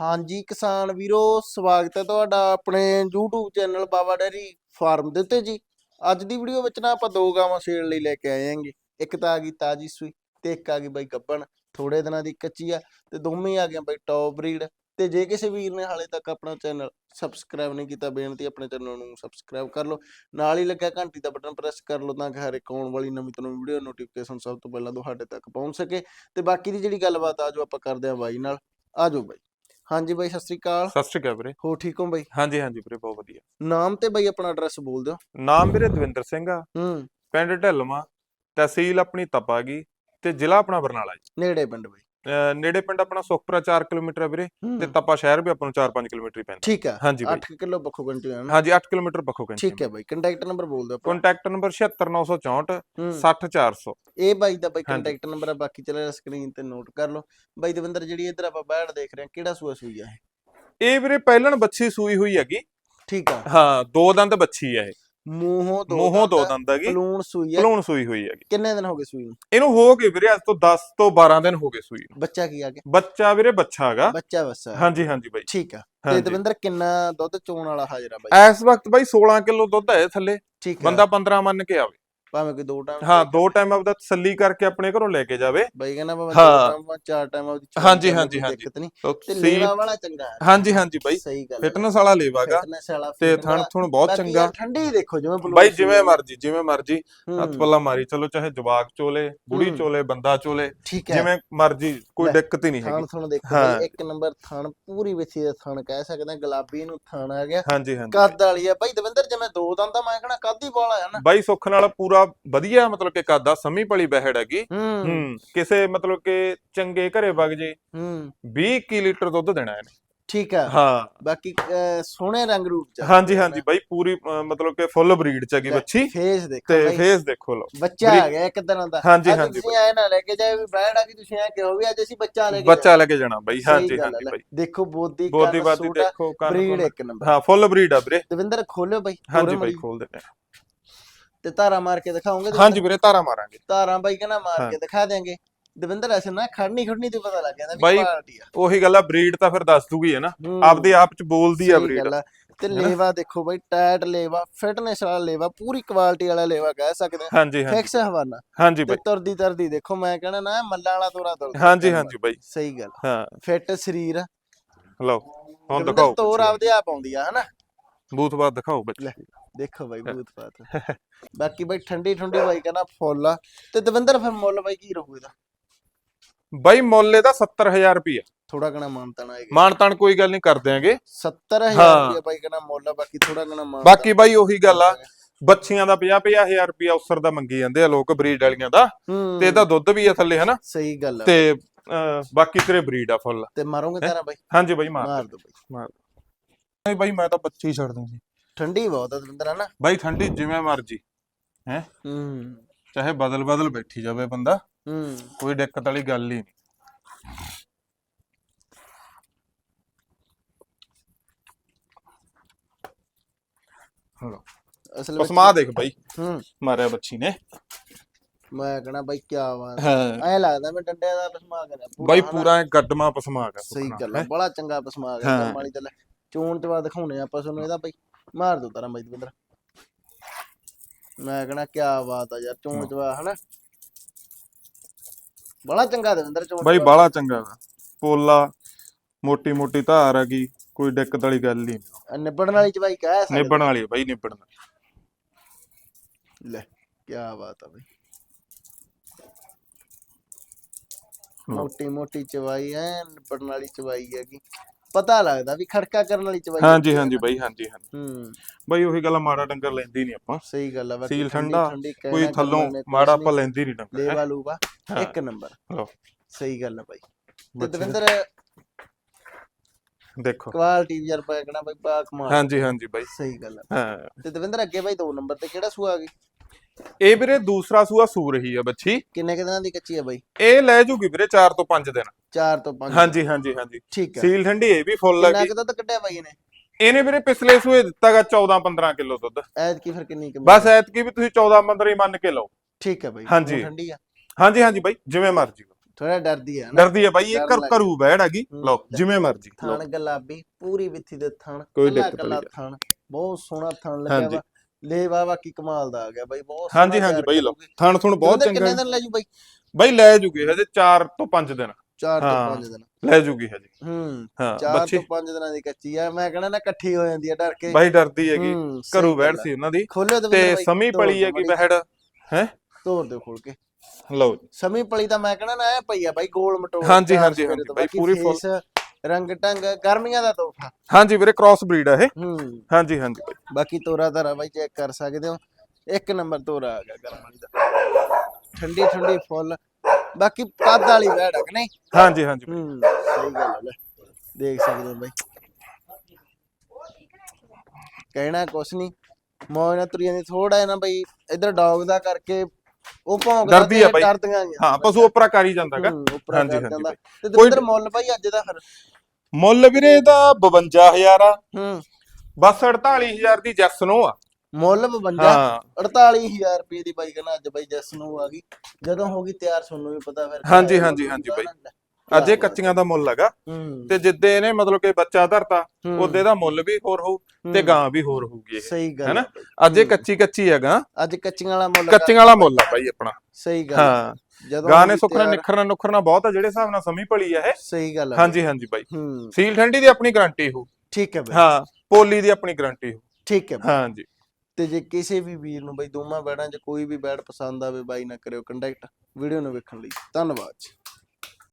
ਹਾਂਜੀ ਕਿਸਾਨ ਵੀਰੋ, ਸਵਾਗਤ ਹੈ ਤੁਹਾਡਾ ਆਪਣੇ YouTube channel Baba dairy farm ਦੇ ਉੱਤੇ ਜੀ। ਅੱਜ ਦੀ ਵੀਡੀਓ ਵਿੱਚ ਨਾ ਆਪਾਂ ਦੋ ਗਾਵਾਂ ਸੇਲ ਲਈ ਲੈ ਕੇ ਆਏ ਹਾਂਗੇ। ਇੱਕ ਤਾਂ ਆ ਗਈ ਤਾਜੀ ਸੂਈ ਤੇ ਇੱਕ ਆ ਗਈ ਬਾਈ ਗੱਬਣ। ਥੋੜੇ ਦਿਨਾਂ ਦੀ ਕੱਚੀ ਆ ਤੇ ਦੋਵੇਂ ਆ ਗਏ ਬਾਈ ਟੌਪ ਬਰੀਡ ਤੇ ਜੇ ਕਿਸੇ ਵੀਰ ਨੇ ਹਾਲੇ ਤੱਕ ਆਪਣਾ ਚੈਨਲ ਸਬਸਕ੍ਰਾਈਬ ਨਹੀਂ ਕੀਤਾ, ਬੇਨਤੀ ਆਪਣੇ ਚੈਨਲ ਨੂੰ ਸਬਸਕ੍ਰਾਈਬ ਕਰ ਲਓ। ਨਾਲ ਹੀ ਲੱਗਿਆ ਘੰਟੀ ਦਾ ਬਟਨ ਪ੍ਰੈਸ ਕਰ ਲਓ ਤਾਂ ਕਿ ਹਰ ਇੱਕ ਆਉਣ ਵਾਲੀ ਨਵੀਂ ਤੋਂ ਵੀਡੀਓ ਨੋਟੀਫਿਕੇਸ਼ਨ ਸਭ ਤੋਂ ਪਹਿਲਾਂ ਤੁਹਾਡੇ ਤੱਕ ਪਹੁੰਚ ਸਕੇ। ਤੇ ਬਾਕੀ ਦੀ ਜਿਹੜੀ ਗੱਲਬਾਤ ਆ ਜੋ ਆਪਾਂ ਕਰਦੇ ਆਂ ਬਾਈ ਨਾਲ। ਆ ਜਾਓ ਬਾਈ। ਹਾਂਜੀ ਬਾਈ ਸਤਿ ਸ੍ਰੀ ਅਕਾਲ। ਸਤਿ ਸ਼੍ਰੀ ਅਕਾਲ ਵੀਰੇ। ਹੋ ਠੀਕ ਹੋ ਬਾਈ? ਹਾਂਜੀ ਹਾਂਜੀ ਵੀਰੇ ਬਹੁਤ ਵਧੀਆ। ਨਾਮ ਤੇ ਬਾਈ ਆਪਣਾ ਐਡਰੈਸ ਬੋਲ ਦਿਓ। ਨਾਮ ਵੀਰੇ ਦਵਿੰਦਰ ਸਿੰਘ ਆ। ਹੂੰ। ਪਿੰਡ ਢਿੱਲਵਾਂ ਤਹਿਸੀਲ ਆਪਣੀ ਤਪਾਗੀ ਤੇ ਜ਼ਿਲ੍ਹਾ ਆਪਣਾ ਬਰਨਾਲਾ ਜੀ। ਨੇੜੇ ਪਿੰਡ ਬਾਈ। ਨੇੜੇ ਪਿੰਡ ਆਪਣਾ ਸੁਖਪੁਰਾ 4 ਕਿਲੋਮੀਟਰ ਆ ਵੀਰੇ ਹੂੰ, ਤੇ ਤਪਾ ਸ਼ਹਿਰ ਵੀ ਆਪਾਂ ਨੂੰ 4-5 ਕਿਲੋਮੀਟਰ ਹੀ ਪੈਂਦਾ। ਠੀਕ ਆ। ਹਾਂਜੀ ਬਾਈ। 8 ਕਿਲੋ ਬੱਖੋ ਕੰਟੀ ਆ ਨਾ। ਹਾਂਜੀ 8 ਕਿਲੋਮੀਟਰ ਪੱਖੋ ਕਹਿੰਦੇ ਠੀਕ ਹੈ ਬਾਈ ਕੰਟੈਕਟ ਨੰਬਰ ਬੋਲ ਦਿਓ ਕੰਟੈਕਟ ਨੰਬਰ 76964 ਹੂੰ। 60400 ਇਹ ਬਾਈ ਦਾ ਬਾਈ। ਕੰਟੈਕਟ ਨੰਬਰ ਆ ਬਾਕੀ ਚਲੇ ਸਕਰੀਨ ਤੇ ਨੋਟ ਕਰ ਲਓ। ਬਾਈ ਦਵਿੰਦਰ ਜਿਹੜੀ ਇੱਧਰ ਆਪਾਂ ਦੇਖ ਰਹੇ ਹਾਂ ਕਿਹੜਾ ਸੂਆ ਸੂਈ ਆ ਇਹ? ਇਹ ਵੀਰੇ ਪਹਿਲਣ ਬੱਚੀ ਸੂਈ ਹੋਈ ਹੈਗੀ। ਠੀਕ ਆ। ਹਾਂ ਦੋ ਦੰਦ ਬੱਚੀ ਆ ਇਹ। ਮੂੰਹੋਂ ਦੋ ਮੂੰਹੋਂ ਦੋ ਦੰਦ ਹੈਗੀ। ਪਲੂਣ ਸੂਈ ਆ ਭਲੂਣ ਸੂਈ ਹੋਈ ਹੈਗੀ। ਕਿੰਨੇ ਦਿਨ ਹੋ ਗਏ ਸੂਈ ਨੂੰ? ਇਹਨੂੰ ਹੋ ਗਏ ਵੀਰੇ ਅੱਜ ਤੋਂ 10 ਤੋਂ 12 ਦਿਨ ਹੋ ਗਏ ਸੂਈ ਨੂੰ। ਬੱਚਾ ਕੀ ਆ ਗਿਆ? ਬੱਚਾ ਵੀਰੇ ਬੱਚਾ ਹੈਗਾ। ਬੱਚਾ ਵਸਾ ਹਾਂਜੀ ਹਾਂਜੀ ਬਾਈ। ਠੀਕ ਆ। ਤੇ ਦਵਿੰਦਰ ਕਿੰਨਾ ਦੁੱਧ ਚੋਣ ਵਾਲਾ ਹਾਜ਼ਰ ਆ ਬਾਈ? ਇਸ ਵਕਤ ਬਾਈ 16 ਕਿਲੋ ਦੁੱਧ ਹੈ ਥੱਲੇ। ਬੰਦਾ 15 ਮੰਨ ਕੇ ਆਵੇ। ਭਾਵੇਂ ਕੋਈ ਦੋ ਟਾਈਮ ਹਾਂ ਦੋ ਟਾਈਮ ਆਪਦਾ ਤਸੱਲੀ ਕਰਕੇ ਆਪਣੇ ਘਰੋਂ ਲੈ ਕੇ ਜਾਵੇ। ਬਾਈ ਕਹਿੰਦਾ ਹਾਂ। ਦੋ ਟਾਈਮ ਚਾਰ ਟਾਈਮ ਆਪਦੀ ਹਾਂਜੀ, ਹਾਂਜੀ, ਹਾਂਜੀ। ਦਿੱਕਤ ਨਹੀਂ। ਤਾਂ ਲੇਵਾ ਵਾਲਾ ਚੰਗਾ ਹੈ। ਹਾਂਜੀ ਹਾਂਜੀ ਬਾਈ। ਸਹੀ ਗੱਲ ਫਿਟਨੈਸ ਵਾਲਾ ਲੇਵਾਗਾ ਤੇ ਥਣ। ਥੁਣ ਬਹੁਤ ਚੰਗਾ। ਠੰਡੀ ਦੇਖੋ ਜਿਵੇਂ ਬਲੂ ਬਾਈ ਜਿਵੇਂ ਮਰਜ਼ੀ ਜਿਵੇਂ ਮਰਜ਼ੀ। ਹੂੰ, ਹੱਥ ਪੱਲਾ ਮਾਰੀ ਚਲੋ ਚਾਹੇ ਜਵਾਕ ਚੋਲੇ ਬੁੜੀ ਹੂੰ। ਚੋਲੇ ਬੰਦਾ ਚੋਲੇ ਠੀਕ ਹੈ। ਜਿਵੇਂ ਮਰਜ਼ੀ ਕੋਈ ਦਿੱਕਤ ਹੀ ਨਹੀਂ ਥਣ ਹੈਗੀ। ਥਣ ਦੇਖੋ ਹਾਂ। ਬਾਈ ਇੱਕ ਨੰਬਰ ਥਣ ਪੂਰੀ ਵਿੱਥੀ ਦਾ ਥਣ ਕਹਿ ਸਕਦੇ ਹਾਂ ਗੁਲਾਬੀ ਨੂੰ ਥਣ ਆ ਗਿਆ। ਹਾਂਜੀ ਹਾਂਜੀ। ਕੱਦ ਵਾਲੀ ਆ। ਬਾਈ ਦਵਿੰਦਰ ਜਿਵੇਂ ਦੋ ਦੰਦ ਮੈਂ ਕਹਣਾ ਕੱਦ ਹੀ ਵਾਲਾ ਆ ਨਾ। ਬਾਈ ਸੁੱਖ ਨਾਲ ਪੂਰਾ ਵਧੀਆ ਮਤਲਬ ਕਿ ਕਾਦਾ ਸਮੀ ਪਲੀ ਬਹਿੜ ਹੈਗੀ। ਹੂੰ। ਕਿਸੇ ਮਤਲਬ ਕਿ ਚੰਗੇ ਘਰੇ ਵਗ ਜੇ। ਹੂੰ। 20 ਕੀ ਲੀਟਰ ਦੁੱਧ ਦੇਣਾ ਇਹਨੇ। ਠੀਕ ਆ। ਹਾਂ। ਬਾਕੀ ਸੋਹਣੇ ਰੰਗ ਰੂਪ ਚ ਹਾਂਜੀ ਹਾਂਜੀ ਬਾਈ ਪੂਰੀ ਮਤਲਬ ਕਿ ਫੁੱਲ ਬਰੀਡ ਚ ਹੈਗੀ ਲੈ, ਬੱਚੀ। ਫੇਸ ਦੇਖੋ ਤੇ ਫੇਸ ਦੇਖੋ ਲਓ। ਬੱਚਾ ਆ ਗਿਆ ਇੱਕ ਤਰ੍ਹਾਂ ਦਾ। ਹਾਂਜੀ, ਹਾਂਜੀ ਤੁਸੀਂ ਆਏ ਨਾ ਲੈ ਕੇ ਜਾਏ ਵੀ ਆ ਗਈ ਤੁਸੀਂ ਐ ਕਿਹੋ ਵੀ ਅੱਜ ਅਸੀਂ ਬੱਚਾ ਲੈ ਕੇ ਬੱਚਾ ਲੈ ਕੇ ਜਾਣਾ ਬਾਈ। ਹਾਂਜੀ ਹਾਂਜੀ ਲੈ, ਬਾਈ। ਦੇਖੋ ਬੋਦੀ ਬੋਦੀ ਬਾਦੀ ਦੇਖੋ ਬਰੀਡ। ਇੱਕ ਨੰਬਰ। ਹਾਂ ਫੁੱਲ ਬਰੀਡ ਆ ਵੀਰੇ। ਦਵਿੰਦਰ ਖੋਲਿਓ ਬਾਈ ਹਾਂਜੀ ਬਾਈ। ਖੋਲ ਦਿੰਦੇ। ਤੇ ਧਾਰਾ ਮਾਰ ਕੇ ਦਿਖਾਓਗੇ ਹਾਂਜੀ ਵੀਰੇ ਧਾਰਾ ਮਾਰਾਂਗੇ। ਧਾਰਾਂ ਬਾਈ ਕਹਿੰਦਾ ਮਾਰ। ਕੇ ਦਿਖਾ ਦਿਆਂਗੇ। ਦਵਿੰਦਰ ਐਸੇ ਨਾ ਖੜਨੀ ਖੜਨੀ ਤੇ ਪਤਾ ਲੱਗ ਜਾਂਦਾ ਵੀ ਬਾਈ, ਕੁਆਲਿਟੀ ਆ। ਉਹੀ ਗੱਲ ਆ ਬਰੀਡ ਤਾਂ ਫਿਰ ਦੱਸ ਦੂਗੀ ਹੈ ਨਾ। ਹੂੰ, ਆਪਦੇ ਆਪ ਚ ਬੋਲਦੀ ਆ ਸਹੀ ਬਰੀਡ ਗੱਲ ਆ। ਤੇ? ਲੇਵਾ ਦੇਖੋ ਬਾਈ ਟਾਇਟ ਲੇਵਾ ਫਿਟਨੈਸ ਵਾਲਾ ਲੇਵਾ ਪੂਰੀ ਕੁਆਲਿਟੀ ਵਾਲਾ ਲੇਵਾ ਕਹਿ ਸਕਦੇ ਆ। ਹਾਂਜੀ ਹਾਂਜੀ। ਫਿਕਸ ਹਵਾਨਾ। ਹਾਂਜੀ ਤੇ ਬਾਈ। ਤੁਰਦੀ ਤਰਦੀ ਦੇਖੋ ਮੈਂ ਕਹਿਣਾ ਨਾ ਮੱਲਾਂ ਵਾਲਾ ਤੋਰਾ ਤੁਰਦਾ ਹਾਂਜੀ ਹਾਂਜੀ ਬਾਈ। ਸਹੀ ਗੱਲ ਹਾਂ। ਫਿੱਟ ਸਰੀਰ। ਲਓ ਹੁਣ ਦਵਿੰਦਰ ਦਿਖਾਓ ਤੋਰ। ਆਪਦੇ ਆਪ ਆਉਂਦੀ ਆ ਹਨਾ? ਬੂਥ ਬਾਅਦ ਦਿਖਾਓ ਬੱਚੇ। ਦੇਖੋ ਬਾਈ ਬੂਤ ਪਾਤ ਬਾਕੀ ਬਾਈ ਠੰਡੀ ਠੰਡੀ ਬਾਈ ਕਹਿੰਦਾ ਫੁੱਲ ਆ। ਤੇ ਦਵਿੰਦਰ ਫਿਰ ਮੁੱਲ ਬਾਈ ਕੀ ਰਹੂ ਇਹਦਾ? ਬਾਈ ਮੁੱਲ ਇਹਦਾ 70000 ਰੁਪਿਆ ਥੋੜਾ ਘਣਾ ਮਾਨਤਾਣਾ ਆਏਗਾ। ਮਾਣ ਤਾਣ ਕੋਈ ਗੱਲ ਨਹੀਂ ਕਰ ਦਿਆਂਗੇ। 70000 ਹਾਂ। ਰੁਪਏ ਬਾਈ ਕਹਿੰਦਾ ਮੁੱਲ ਆ ਬਾਕੀ ਥੋੜਾ ਘਣਾ ਮਾਨ ਬਾਕੀ ਬਾਈ ਉਹੀ ਗੱਲ ਆ ਬੱਚੀਆਂ ਦਾ 50 ਹਜ਼ਾਰ ਰੁਪਿਆ ਉਸਰ ਦਾ ਮੰਗੀ ਜਾਂਦੇ ਆ ਲੋਕ ਬਰੀਡ ਵਾਲੀਆਂ ਦਾ। ਤੇ ਇਹਦਾ ਦੁੱਧ ਵੀ ਆ ਥੱਲੇ ਹਨਾ? ਸਹੀ ਗੱਲ ਆ। ਤੇ ਬਾਕੀ ਤੇਰੇ ਬਰੀਡ ਆ ਫੁੱਲ। ਤੇ ਮਾਰੋਗੇ ਤਾਰਾ ਬਾਈ? ਹਾਂਜੀ ਬਾਈ ਮਾਰ ਮਾਰ ਦੋ ਬਾਈ। ਨਹੀਂ ਬਾਈ ਮੈਂ ਤਾਂ 25 ਛੱਡ ਦੂੰਗੀ ਠੰਡੀ ਬਹੁਤ ਆ ਦਵਿੰਦਰ ਹਨਾ? ਬਾਈ ਠੰਡੀ ਜਿਵੇਂ ਮਰਜ਼ੀ ਹੂੰ? ਚਾਹੇ ਬਦਲ ਬਦਲ ਬੈਠੀ ਜਾਵੇ ਬੰਦਾ ਹੂੰ। ਕੋਈ ਦਿੱਕਤ ਵਾਲੀ ਗੱਲ ਹੀ ਨਹੀਂ। ਹਲੋ। ਅਸਲ ਵਿੱਚ ਪਸਮਾ ਦੇਖ ਬਾਈ ਹੂੰ। ਮਾਰਿਆ ਬੱਚੀ ਨੇ। ਮੈਂ ਕਹਣਾ ਬਾਈ ਕੀ ਬਾਤ। ਹਾਂ। ਐ ਲੱਗਦਾ ਮੈਂ ਡੰਡੇ ਦਾ ਪਸਮਾ ਕਰਿਆ ਬਾਈ। ਪੂਰਾ ਗੱਡਮਾ ਪਸਮਾ ਗਿਆ ਸਹੀ ਗੱਲ ਬੜਾ ਚੰਗਾ ਪਸਮਾ ਹਾਂ। ਮਾਲੀ ਤੇ ਲੈ ਚੋਣ ਤੇ ਬਾਅਦ ਦਿਖਾਉਣੇ ਆਪਾਂ ਤੁਹਾਨੂੰ ਇਹਦਾ ਬਾਈ। ਮਾਰ ਦੋ ਤਾਰਾ ਬਾਈ ਦਵਿੰਦਰ ਮੈਂ ਕਹਣਾ ਕੀ ਬਾਤ ਆ ਯਾਰ ਚੋਣ ਚਵਾ ਹਨਾ? ਬੜਾ ਚੰਗਾ ਦਵਿੰਦਰ ਚੋਣ ਬਾਈ। ਬਾਲਾ ਚੰਗਾ ਵਾ। ਪੋਲਾ ਮੋਟੀ ਮੋਟੀ ਧਾਰ ਹੈਗੀ ਕੋਈ ਦਿੱਕਤ ਵਾਲੀ ਗੱਲ ਨਹੀਂ। ਨਿਬੜਨ ਵਾਲੀ ਚਵਾਈ ਕਹਿ ਸਕਦੇ। ਨਿਬਣ ਵਾਲੀ ਆ ਬਾਈ ਨਿਬੜਨ ਲੈ ਕੀ ਬਾਤ ਆ ਬਈ। ਮੋਟੀ ਮੋਟੀ ਚਵਾਈ ਐ ਨਿਬੜਨ ਵਾਲੀ ਚਵਾਈ ਹੈਗੀ। ਪਤਾ ਲੱਗਦਾ ਵੀ ਖੜਕਾ ਕਰਨ ਵਾਲੀ ਚਵਾਈ ਹਾਂਜੀ ਹਾਂਜੀ। ਬਾਈ ਹਾਂਜੀ ਹਾਂਜੀ। ਹੂੰ। ਬਾਈ ਉਹੀ ਗੱਲ ਆ, ਮਾੜਾ ਡੰਗਰ ਲੈਂਦੀ ਨਹੀਂ ਆਪਾਂ। ਸਹੀ ਗੱਲ ਆ ਬਾਕੀ ਸੀਲ ਠੰਡੀ- ਠੰਡਾ, ਠੰਡੀ ਕੋਈ ਥੱਲੋਂ ਕਰਨਾ ਨੇ, ਕੁਛ ਮਾੜਾ। ਆਪਾਂ ਲੈਂਦੀ ਨਹੀਂ ਡੰਗਰ ਹੈਂ। ਲੇਵਾ ਲੂਵਾ ਹਾਂ। ਇੱਕ ਨੰਬਰ। ਲਓ। ਸਹੀ ਗੱਲ ਆ ਬਾਈ। ਤੇ ਬੱਚੇ ਦਵਿੰਦਰ ਦੇਖੋ। ਕੁਆਲਿਟੀ ਵੀ ਯਾਰ ਪਾ ਕਹਣਾ ਬਾਈ ਪਾ ਕਮਾਲ। ਹਾਂਜੀ ਹਾਂਜੀ ਬਾਈ। ਸਹੀ ਗੱਲ ਆ। ਹਾਂ। ਤੇ ਦਵਿੰਦਰ ਅੱਗੇ ਬਾਈ ਦੋ ਨੰਬਰ ਤੇ ਕਿਹੜਾ ਸੂਆ ਆ ਗਈ? ਇਹ ਵੀਰੇ ਦੂਸਰਾ ਸੂਆ ਸੂ ਰਹੀ ਆ ਬੱਚੀ। ਕਿੰਨੇ ਕੁ ਦਿਨਾਂ ਦੀ ਕੱਚੀ ਆ ਬਾਈ? ਇਹ ਲੈ ਜੂਗੀ ਵੀਰੇ 4 ਤੋਂ 5 ਦਿਨ। 4 ਤੋਂ 5 ਹਾਂਜੀ ਹਾਂਜੀ ਹਾਂਜੀ। ਠੀਕ ਹੈ। ਸੀਲ ਠੰਡੀ ਇਹ ਵੀ ਫੁੱਲ ਕਿੰਨਾ ਹੈਗੀ। ਕੁ ਦੁੱਧ ਕੱਢਿਆ ਬਾਈ ਨੇ ਇਹਨੇ ਵੀਰੇ ਪਿਛਲੇ ਸੂਏ ਦਿੱਤਾਗਾ 14 15 ਕਿਲੋ ਦੁੱਧ। ਐਤ ਕੀ ਫਿਰ ਕਿੰਨੀ ਕੁ ਬਸ ਐਤਕੀ ਵੀ ਤੁਸੀਂ 14 15 ਹੀ ਮੰਨ ਕੇ ਲਓ। ਠੀਕ ਹੈ ਬਾਈ ਹਾਂਜੀ। ਹੁਣ ਠੰਡੀ ਆ। ਹਾਂਜੀ ਹਾਂਜੀ ਬਾਈ ਜਿਵੇਂ ਮਰਜ਼ੀ ਥੋੜਾ ਡਰਦੀ ਆ ਨਾ। ਡਰਦੀ ਹੈ ਬਾਈ ਇਹ ਡਰ ਕਰ ਲੱਗਦਾ। ਕਰੂ ਬੈੜ ਹੈਗੀ। ਲਓ ਜਿਵੇਂ ਮਰਜ਼ੀ। ਥਣ ਗੁਲਾਬੀ ਪੂਰੀ ਵਿੱਥੀ ਦੇ ਥਣ ਕੋਈ ਕੱਲਾ ਦਿੱਕਤ ਕੱਲਾ ਨਹੀਂ। ਥਣ ਬਹੁਤ ਸੋਹਣਾ ਥਣ ਲੱਗਿਆ ਹਾਂਜੀ। ਵਾ। ਲੈ ਵਾ ਕੀ ਕਮਾਲ ਦਾ ਆ ਗਿਆ ਬਾਈ ਬਹੁਤ ਹਾਂਜੀ ਸੋਹਣਾ ਹਾਂਜੀ ਤਿਆਰ ਬਾਈ ਲਓ। ਕਰੂਗੀ। ਥਣ ਥੁਣ ਬਹੁਤ ਚੰਗਾ ਕਿੰਨੇ ਦਿਨ ਲੈ ਜੂ ਬਾਈ? ਬਾਈ ਲੈ ਜੂਗੇ ਹਜੇ 4 ਤੋਂ 5 ਦਿਨ। 4 ਤੋਂ ਹਾਂ। 5 ਦਿਨ। ਲੈ ਜੂਗੀ ਹਜੇ। ਹੂੰ ਹਾਂ 4 ਬੱਚੀ। ਤੋਂ 5 ਦਿਨਾਂ ਦੀ ਕੱਚੀ ਆ। ਮੈਂ ਕਹਣਾ ਨਾ ਇਕੱਠੀ ਹੋ ਜਾਂਦੀ ਆ ਡਰ ਕੇ। ਬਾਈ ਡਰਦੀ ਹੈਗੀ। ਹੂੰ, ਸਹੀ ਘਰੂ ਬੈੜ ਗੱਲ ਆ। ਸੀ ਉਹਨਾਂ ਦੀ। ਖੋਲਿਓ ਤੇ ਬਾਈ, ਸਮੀ ਪਲੀ ਹੈਗੀ ਬੈੜ ਹੈ? ਤੋੜ ਦਿਓ ਖੋਲ ਕੇ। ਲਓ ਜੀ। ਸਮੀ ਪਲੀ ਤਾਂ ਮੈਂ ਕਹਣਾ ਨਾ ਐ ਪਈ ਆ ਬਾਈ ਗੋਲ ਮਟੋਲ ਹਾਂਜੀ, ਚਾਰ ਹਾਂਜੀ, ਸਵੇਰੇ ਤੋਂ ਬਾਈ, ਬਾਕੀ ਪੂਰੀ face, ਰੰਗ ਢੰਗ ਗਰਮੀਆਂ ਦਾ ਤੋਹਫਾ। ਹਾਂਜੀ ਵੀਰੇ ਕ੍ਰਾਸ ਬਰੀਡ ਆ ਇਹ। ਹੂੰ। ਹਾਂਜੀ ਹਾਂਜੀ ਬਾਈ। ਬਾਕੀ ਤੋਰਾ ਧਰਾ ਬਾਈ ਚੈੱਕ ਕਰ ਸਕਦੇ ਹੋ। ਇੱਕ ਨੰਬਰ ਤੋਰਾ ਆ ਗਿਆ ਗਰਮ ਵਾਲੀ ਦਾ। ਠੰਡੀ ਠੰਡੀ ਫੁੱਲ। ਬਾਕੀ ਕੱਦ ਵਾਲੀ ਵੈੜ ਹੈ ਕਿ ਨਹੀਂ? ਹਾਂਜੀ ਹਾਂਜੀ। ਬਾਈ। ਹੂੰ ਸਹੀ ਗੱਲ ਹੈ ਲੈ। ਦੇਖ ਸਕਦੇ ਹੋ ਬਾਈ। ਕਹਿਣਾ ਕੁਛ ਨਹੀਂ। ਮੌਜ ਨਾਲ ਤੁਰੀਆਂ ਦੀ ਥੋੜਾ ਨਾ ਬਈ ਇਧਰ ਡੌਗ ਦਾ ਕਰਕੇ ਉਹ ਭੌਂਕਦਾ ਡਰਦੀ ਆ ਤੇ ਬਾਈ। ਡਰਦੀਆਂ ਹਾਂ ਪਸ਼ੂ ਉਪਰਾ ਕਰ ਹੀ ਜਾਂਦਾਗਾ ਉੱਪਰ ਹਾਂਜੀ, ਹਾਂਜੀ ਜਾਂਦਾ। ਬਾਈ। ਤੇ ਕੋਈ- ਦਵਿੰਦਰ ਮੁੱਲ ਬਾਈ ਅੱਜ ਦਾ ਫਿਰ? ਮੁੱਲ ਵੀਰੇ ਇਹਦਾ 52000 ਆ। ਹੂੰ। ਬਸ 48000 ਦੀ ਜੈਕਸਨੋ ਆ। ਮੁੱਲ 52 ਹਾਂ। 48000 ਰੁਪਏ ਦੀ ਬਾਈ ਕਹਿੰਦਾ ਅੱਜ ਬਾਈ ਜੈਸ ਨੂੰ ਆ ਗਈ। ਜਦੋਂ ਹੋ ਗਈ ਤਿਆਰ ਤੁਹਾਨੂੰ ਵੀ ਪਤਾ ਫਿਰ ਹਾਂਜੀ, ਹਾਂਜੀ, ਹਾਂਜੀ ਬਾਈ। ਅੱਜ ਇਹ ਕੱਚੀਆਂ ਦਾ ਮੁੱਲ ਹੈਗਾ। ਹੂੰ। ਤੇ ਜਿੱਦੇ ਇਹਨੇ ਮਤਲਬ ਕਿ ਬੱਚਾ ਧਰਤਾ ਹੂੰ। ਉਹਦੇ ਦਾ ਮੁੱਲ ਵੀ ਹੋਰ ਹੋਊ ਤੇ ਹੂੰ। ਗਾਂ ਵੀ ਹੋਰ ਹੋਊਗੀ ਇਹ ਸਹੀ ਗੱਲ ਹੈਨਾ। ਅੱਜ ਇਹ ਹੂੰ। ਕੱਚੀ ਕੱਚੀ ਹੈਗਾ। ਅੱਜ ਕੱਚੀਆਂ ਵਾਲਾ ਮੁੱਲ ਕੱਚੀਆਂ ਵਾਲਾ ਮੁੱਲ ਆ ਬਾਈ ਆਪਣਾ। ਸਹੀ ਗੱਲ। ਹਾਂ। ਜਦੋਂ ਗਾਂ ਹੋ ਨੇ ਗਈ ਸੁੱਖਣਾ ਨਿਖਰਨਾ ਨੁਖਰਨਾ ਬਹੁਤ ਆ ਜਿਹੜੇ ਹਿਸਾਬ ਨਾਲ ਸਮੀ ਭਲੀ ਆ ਇਹ। ਸਹੀ ਗੱਲ ਆ ਹਾਂਜੀ ਹਾਂਜੀ ਬਾਈ। ਹੂੰ। ਸੀਲ ਠੰਡੀ ਦੀ ਆਪਣੀ ਗਾਰੰਟੀ ਹੋ ਠੀਕ ਹੈ ਬਾਈ। ਹਾਂ ਪੋਲੀ ਦੀ ਆਪਣੀ ਗਾਰੰਟੀ ਹੋ ਠੀਕ ਹੈ ਬਾਈ। ਹਾਂਜੀ। ਤੇ ਜੇ ਕਿਸੇ ਵੀ ਵੀਰ ਨੂੰ ਬਈ ਦੋਵਾਂ ਬੈੜਾਂ 'ਚ ਕੋਈ ਵੀ ਬੈੜ ਪਸੰਦ ਆਵੇ, ਬਾਈ ਨਾ ਕਰਿਓ ਕੰਟੈਕਟ ਵੀਡੀਓ ਨੂੰ ਵੇਖਣ ਲਈ, ਧੰਨਵਾਦ ਜੀ।